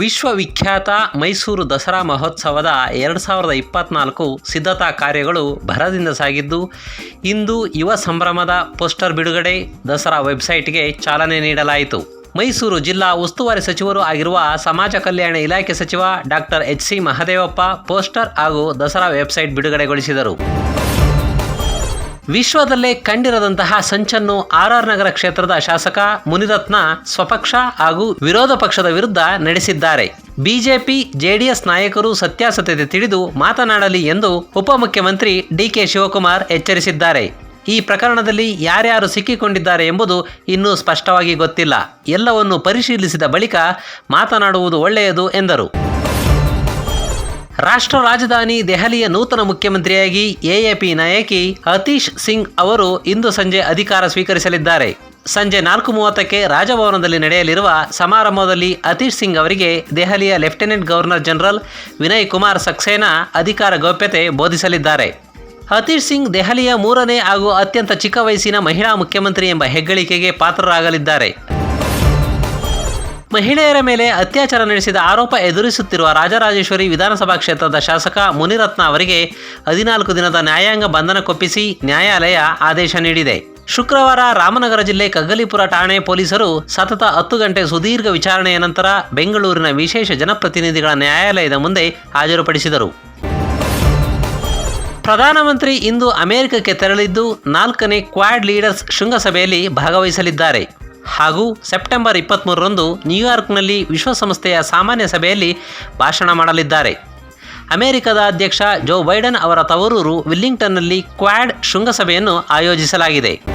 ವಿಶ್ವವಿಖ್ಯಾತ ಮೈಸೂರು ದಸರಾ ಮಹೋತ್ಸವದ ಎರಡು ಸಾವಿರದ ಇಪ್ಪತ್ನಾಲ್ಕು ಸಿದ್ಧತಾ ಕಾರ್ಯಗಳು ಭರದಿಂದ ಸಾಗಿದ್ದು, ಇಂದು ಯುವ ಸಂಭ್ರಮದ ಪೋಸ್ಟರ್ ಬಿಡುಗಡೆ ದಸರಾ ವೆಬ್ಸೈಟ್ಗೆ ಚಾಲನೆ ನೀಡಲಾಯಿತು. ಮೈಸೂರು ಜಿಲ್ಲಾ ಉಸ್ತುವಾರಿ ಸಚಿವರು ಆಗಿರುವ ಸಮಾಜ ಕಲ್ಯಾಣ ಇಲಾಖೆ ಸಚಿವ doctor H C Mahadevappa poster ಹಾಗೂ ದಸರಾ ವೆಬ್ಸೈಟ್ ಬಿಡುಗಡೆಗೊಳಿಸಿದರು. ವಿಶ್ವದಲ್ಲೇ ಕಂಡಿರದಂತಹ ಸಂಚನ್ನು ಆರ್ ಆರ್ ನಗರ ಕ್ಷೇತ್ರದ ಶಾಸಕ ಮುನಿರತ್ನ ಸ್ವಪಕ್ಷ ಹಾಗೂ ವಿರೋಧ ಪಕ್ಷದ ವಿರುದ್ಧ ನಡೆಸಿದ್ದಾರೆ. ಬಿಜೆಪಿ, ಜೆಡಿಎಸ್ ನಾಯಕರು ಸತ್ಯಾಸತ್ಯತೆ ತಿಳಿದು ಮಾತನಾಡಲಿ ಎಂದು ಉಪಮುಖ್ಯಮಂತ್ರಿ ಡಿಕೆ ಶಿವಕುಮಾರ್ ಎಚ್ಚರಿಸಿದ್ದಾರೆ. ಈ ಪ್ರಕರಣದಲ್ಲಿ ಯಾರ್ಯಾರು ಸಿಕ್ಕಿಕೊಂಡಿದ್ದಾರೆ ಎಂಬುದು ಇನ್ನೂ ಸ್ಪಷ್ಟವಾಗಿ ಗೊತ್ತಿಲ್ಲ. ಎಲ್ಲವನ್ನು ಪರಿಶೀಲಿಸಿದ ಬಳಿಕ ಮಾತನಾಡುವುದು ಒಳ್ಳೆಯದು ಎಂದರು. ರಾಷ್ಟ್ರ ರಾಜಧಾನಿ ದೆಹಲಿಯ ನೂತನ ಮುಖ್ಯಮಂತ್ರಿಯಾಗಿ ಎಎಪಿ ನಾಯಕಿ ಅತೀಶ್ ಸಿಂಗ್ ಅವರು ಇಂದು ಸಂಜೆ ಅಧಿಕಾರ ಸ್ವೀಕರಿಸಲಿದ್ದಾರೆ. ಸಂಜೆ ನಾಲ್ಕು ಮೂವತ್ತಕ್ಕೆ ರಾಜಭವನದಲ್ಲಿ ನಡೆಯಲಿರುವ ಸಮಾರಂಭದಲ್ಲಿ ಅತೀಶ್ ಸಿಂಗ್ ಅವರಿಗೆ ದೆಹಲಿಯ lieutenant governor general Vinay Kumar Saxena ಅಧಿಕಾರ ಗೌಪ್ಯತೆ ಬೋಧಿಸಲಿದ್ದಾರೆ. ಅತೀಶ್ ಸಿಂಗ್ ದೆಹಲಿಯ ಮೂರನೇ ಹಾಗೂ ಅತ್ಯಂತ ಚಿಕ್ಕ ವಯಸ್ಸಿನ ಮಹಿಳಾ ಮುಖ್ಯಮಂತ್ರಿ ಎಂಬ ಹೆಗ್ಗಳಿಕೆಗೆ ಪಾತ್ರರಾಗಲಿದ್ದಾರೆ. ಮಹಿಳೆಯರ ಮೇಲೆ ಅತ್ಯಾಚಾರ ನಡೆಸಿದ ಆರೋಪ ಎದುರಿಸುತ್ತಿರುವ ರಾಜರಾಜೇಶ್ವರಿ ವಿಧಾನಸಭಾ ಕ್ಷೇತ್ರದ ಶಾಸಕ ಮುನಿರತ್ನ ಅವರಿಗೆ ಹದಿನಾಲ್ಕು ದಿನದ ನ್ಯಾಯಾಂಗ ಬಂಧನ ಕೊಪ್ಪಿಸಿ ನ್ಯಾಯಾಲಯ ಆದೇಶ ನೀಡಿದೆ. ಶುಕ್ರವಾರ ರಾಮನಗರ ಜಿಲ್ಲೆ ಕಗ್ಗಲಿಪುರ ಠಾಣೆ ಪೊಲೀಸರು ಸತತ ಹತ್ತು ಗಂಟೆ ಸುದೀರ್ಘ ವಿಚಾರಣೆಯ ನಂತರ ಬೆಂಗಳೂರಿನ ವಿಶೇಷ ಜನಪ್ರತಿನಿಧಿಗಳ ನ್ಯಾಯಾಲಯದ ಮುಂದೆ ಹಾಜರುಪಡಿಸಿದರು. ಪ್ರಧಾನಮಂತ್ರಿ ಇಂದು ಅಮೆರಿಕಕ್ಕೆ ತೆರಳಿದ್ದು ನಾಲ್ಕನೇ ಕ್ವಾಡ್ ಲೀಡರ್ಸ್ ಶೃಂಗಸಭೆಯಲ್ಲಿ ಭಾಗವಹಿಸಲಿದ್ದಾರೆ. ಹಾಗೂ ಸೆಪ್ಟೆಂಬರ್ ಇಪ್ಪತ್ತ್ಮೂರರಂದು ನ್ಯೂಯಾರ್ಕ್ನಲ್ಲಿ ವಿಶ್ವಸಂಸ್ಥೆಯ ಸಾಮಾನ್ಯ ಸಭೆಯಲ್ಲಿ ಭಾಷಣ ಮಾಡಲಿದ್ದಾರೆ. ಅಮೆರಿಕದ ಅಧ್ಯಕ್ಷ ಜೋ ಬೈಡನ್ ಅವರ ತವರೂರು ವಿಲ್ಲಿಂಗ್ಟನ್ನಲ್ಲಿ ಕ್ವಾಡ್ ಶೃಂಗಸಭೆಯನ್ನು ಆಯೋಜಿಸಲಾಗಿದೆ.